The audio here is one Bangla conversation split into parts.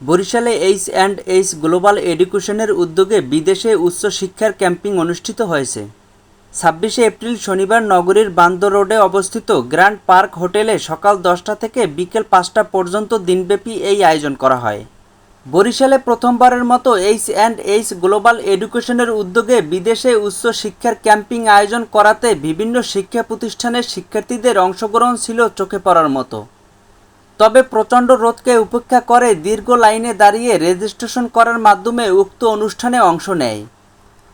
বরিশালে এইচ অ্যান্ড এইচ গ্লোবাল এডুকেশনের উদ্যোগে বিদেশে উচ্চ শিক্ষার ক্যাম্পিং অনুষ্ঠিত হয়েছে। ছাব্বিশে এপ্রিল শনিবার নগরীর বান্দর রোডে অবস্থিত গ্র্যান্ড পার্ক হোটেলে সকাল দশটা থেকে বিকেল পাঁচটা পর্যন্ত দিনব্যাপী এই আয়োজন করা হয়। বরিশালে প্রথমবারের মতো এইচ অ্যান্ড এইচ গ্লোবাল এডুকেশনের উদ্যোগে বিদেশে উচ্চ শিক্ষার ক্যাম্পিং আয়োজন করাতে বিভিন্ন শিক্ষা প্রতিষ্ঠানের শিক্ষার্থীদের অংশগ্রহণ ছিল চোখে পড়ার মতো। তবে প্রচণ্ড রোধকে উপেক্ষা করে দীর্ঘ লাইনে দাঁড়িয়ে রেজিস্ট্রেশন করার মাধ্যমে উক্ত অনুষ্ঠানে অংশ নেয়।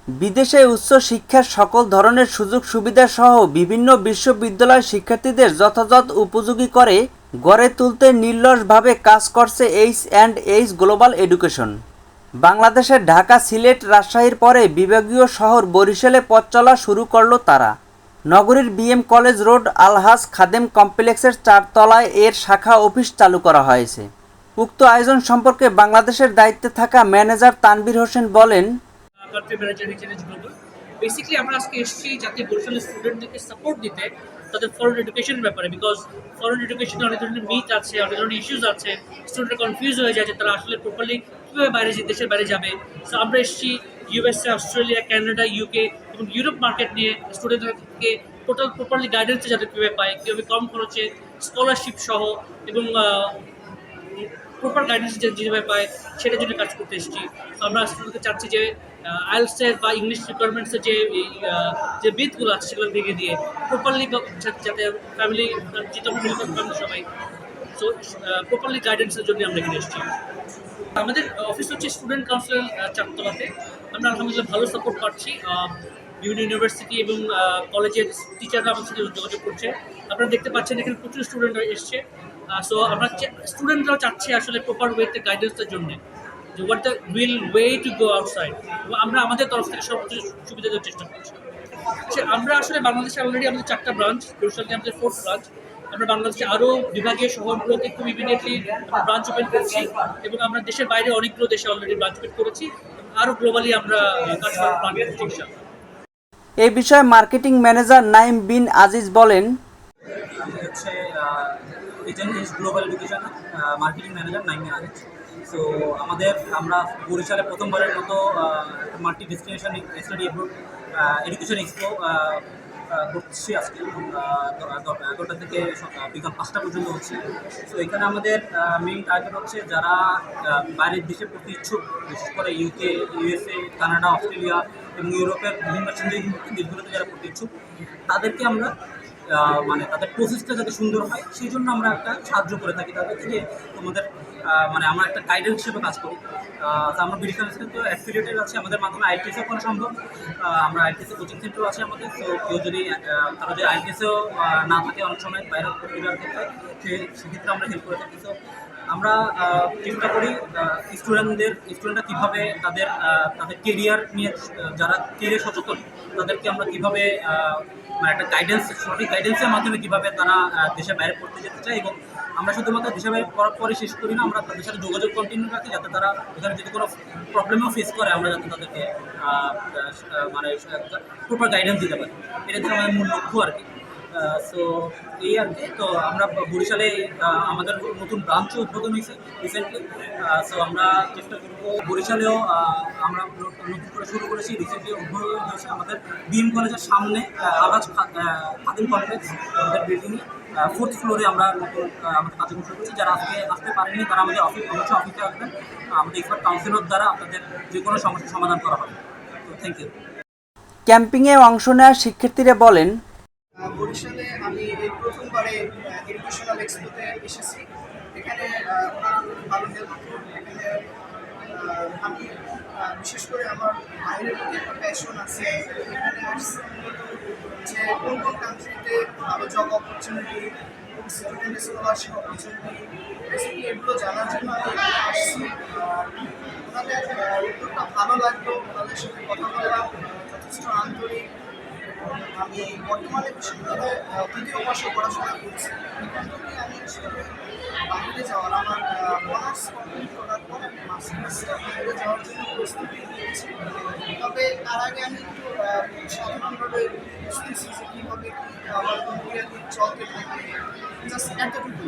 বিদেশে উচ্চ শিক্ষার সকল ধরনের সুযোগ সুবিধা সহ বিভিন্ন বিশ্ববিদ্যালয় শিক্ষার্থীদের যথাযথ উপযোগী করে গড়ে তুলতে নির্লসভাবে কাজ করছে H and H global education. বাংলাদেশের ঢাকা সিলেট রাজশাহীর পরে বিভাগীয় শহর বরিশালে পথ চলা শুরু করল তারা। নগরীর বিএম কলেজ রোড আলহাজ খাদেম কমপ্লেক্সের চারতলায় এর শাখা অফিস চালু করা হয়েছে। উক্ত আয়োজন সম্পর্কে বাংলাদেশের দায়িত্বে থাকা ম্যানেজার তানভীর হোসেন বলেন বেসিক্যালি আমরা আজকে এসেছি যাতে বরিশালের স্টুডেন্টদেরকে সাপোর্ট দিতে তাদের ফরেন এডুকেশনের ব্যাপারে বিকজ ফরেন এডুকেশনে অনেক ধরনের মিথ আছে, অনেক ধরনের ইস্যুস আছে স্টুডেন্টরা কনফিউজ হয়ে যায় যে তারা আসলে প্রপারলি কীভাবে বাইরে দেশের বাইরে যাবে। সো আমরা এসেছি ইউএসএ অস্ট্রেলিয়া কানাডা ইউকে এবং ইউরোপ মার্কেট নিয়ে স্টুডেন্টদেরকে টোটাল প্রপারলি গাইডেন্স যাতে কীভাবে পায়, কীভাবে কম খরচে স্কলারশিপ সহ এবং প্রপার গাইডেন্স যেভাবে পায়, সেটার জন্য কাজ করতে এসেছি। তো আমরা স্টুডেন্টকে চাচ্ছি যে আইএলসের বা ইংলিশ রিকোয়ারমেন্টসের যে যে বিদগুলো আছে সেগুলো ভেঙে দিয়ে প্রপারলি যাতে ফ্যামিলি যেটা ফ্যামিলি সবাই সো প্রপারলি গাইডেন্সের জন্য আমরা এখানে এসেছি। আমাদের অফিস হচ্ছে স্টুডেন্ট কাউন্সিল চারতলাতে। আমরা আলহামদুলিল্লাহ ভালো সাপোর্ট পাচ্ছি। বিভিন্ন ইউনিভার্সিটি এবং কলেজের টিচাররা আমাদের সাথে যোগাযোগ করছে। আপনারা দেখতে পাচ্ছেন এখানে প্রচুর স্টুডেন্টরা এসছে। সো আমরা স্টুডেন্টরাও চাচ্ছে আসলে প্রপার ওয়েতে গাইডেন্সের জন্য। যে what the will way to go outside এবং আমরা আমাদের তরফ থেকে সর্বোচ্চ সুবিধা দেওয়ার চেষ্টা করছি। সে আমরা আসলে বাংলাদেশে অলরেডি আমাদের চারটা ব্রাঞ্চ বরিশালকে আমাদের ফোর্থ ব্রাঞ্চ আমরা বাংলাদেশে আরও বিভাগীয় শহরগুলোতে খুব ইমিডিয়েটলি ব্রাঞ্চ ওপেন করছি এবং আমরা দেশের বাইরে অনেকগুলো দেশে অলরেডি ব্রাঞ্চ ওপেন করেছি। আরও গ্লোবালি আমরা কাজ করার প্ল্যান করছি এই বিষয়ে মার্কেটিং ম্যানেজার নাইম বিন আজিজ বলেন হচ্ছে গ্লোবাল এডুকেশন মার্কেটিং ম্যানেজার নাইমিন আজ সো আমাদের আমরা বরিশালে প্রথমবারের মতো multi destination study education expo করছি আজকে। এগারোটা থেকে বিকাল পাঁচটা পর্যন্ত হচ্ছে। সো এখানে আমাদের মেইন টার্গেট হচ্ছে যারা বাইরের দেশে প্রতি ইচ্ছুক, বিশেষ করে ইউকে ইউএসএ কানাডা, অস্ট্রেলিয়া এবং ইউরোপের বিভিন্ন দেশগুলোতে যারা প্রতি ইচ্ছুক, তাদেরকে আমরা মানে তাদের প্রসেসটা যাতে সুন্দর হয়, সেই জন্য আমরা একটা সাহায্য করে থাকি তাদেরকে যে তোমাদের মানে আমরা একটা গাইডেন্স হিসেবে কাজ করি তা আমরা ব্রিটিশ কাউন্সিল তো অ্যাফিলিয়েটেড আছে, আমাদের মাধ্যমে আইটিএসও করা সম্ভব। আমরা আইটিএসে কোচিং সেন্টারও আছে আমাদের, তো কেউ যদি তারা যদি আইটিএসও না থাকে অনেক সময়, বাইরে ক্ষেত্রে সেক্ষেত্রে আমরা হেল্প করে থাকি। তো আমরা চেষ্টা করি স্টুডেন্টদের স্টুডেন্টরা কীভাবে তাদের তাদের কেরিয়ার নিয়ে যারা কেরিয়ার সচেতন, তাদেরকে আমরা কীভাবে মানে একটা গাইডেন্স সঠিক গাইডেন্সের মাধ্যমে কীভাবে তারা দেশে বাইরে পড়তে যেতে চায় এবং আমরা শুধুমাত্র দেশের বাইরে পড়ার পরে শেষ করি না, আমরা তাদের সাথে যোগাযোগ কন্টিনিউ রাখি যাতে তারা এখানে যদি কোনো প্রবলেমও ফেস করে, আমরা যাতে তাদেরকে মানে প্রপার গাইডেন্স দিতে পারি। এটা আমাদের মূল লক্ষ্য আর কি। সো এই আর কি। তো আমরা বরিশালে আমাদের নতুন ব্রাঞ্চও উদ্বোধন হয়েছে রিসেন্টলি সো আমরা চেষ্টা করব বরিশালেও আমরা নতুন করে শুরু করেছি। রিসেন্টলি উদ্বোধন হয়েছে আমাদের বিএম কলেজের সামনে আবাজ খাদিম কমপ্লেক্স আমাদের বিল্ডিংয়ে ফোর্থ ফ্লোরে আমরা নতুন আমাদের কাজকর্ম শুরু করেছি। যারা আজকে আসতে পারেনি তারা আমাদের অফিস অবশ্যই অফিসে আসবেন। আমাদের এক্সপার্ট কাউন্সিলর দ্বারা আপনাদের যে কোনো সমস্যার সমাধান করা হবে। তো থ্যাংক ইউ ক্যাম্পিংয়ে অংশ নেওয়া শিক্ষার্থীরা বলেন বরিশালে আমি এই প্রথমবারে এডুকেশনাল এক্সপোতে এসেছি। এখানে ভালো এখানে আমি বিশেষ করে আমার বাইরের প্রতি একটা প্যাশন আছে। এখানে যে কোন কোন কান্ট্রিতে ভালো job opportunity student scholarship opportunity এগুলো জানার জন্য আমি আসছি। ওনাদের ভালো লাগল ওনাদের সাথে কথা বললাম যথেষ্ট আন্তরিক আমি বর্তমানে বিশেষভাবে তৃতীয় বর্ষে পড়াশোনা করছি। আমি বাইরে যাওয়ার, আমার অনার্স কমপ্লিট করার পর আমি মাস্টার্স বাইরে যাওয়ার জন্য প্রস্তুতি নিয়েছি। তবে তার আগে আমি একটু সাধারণভাবে বুঝতেছি যে কীভাবে কী আমার চলতে থাকে। জাস্ট এতটুকু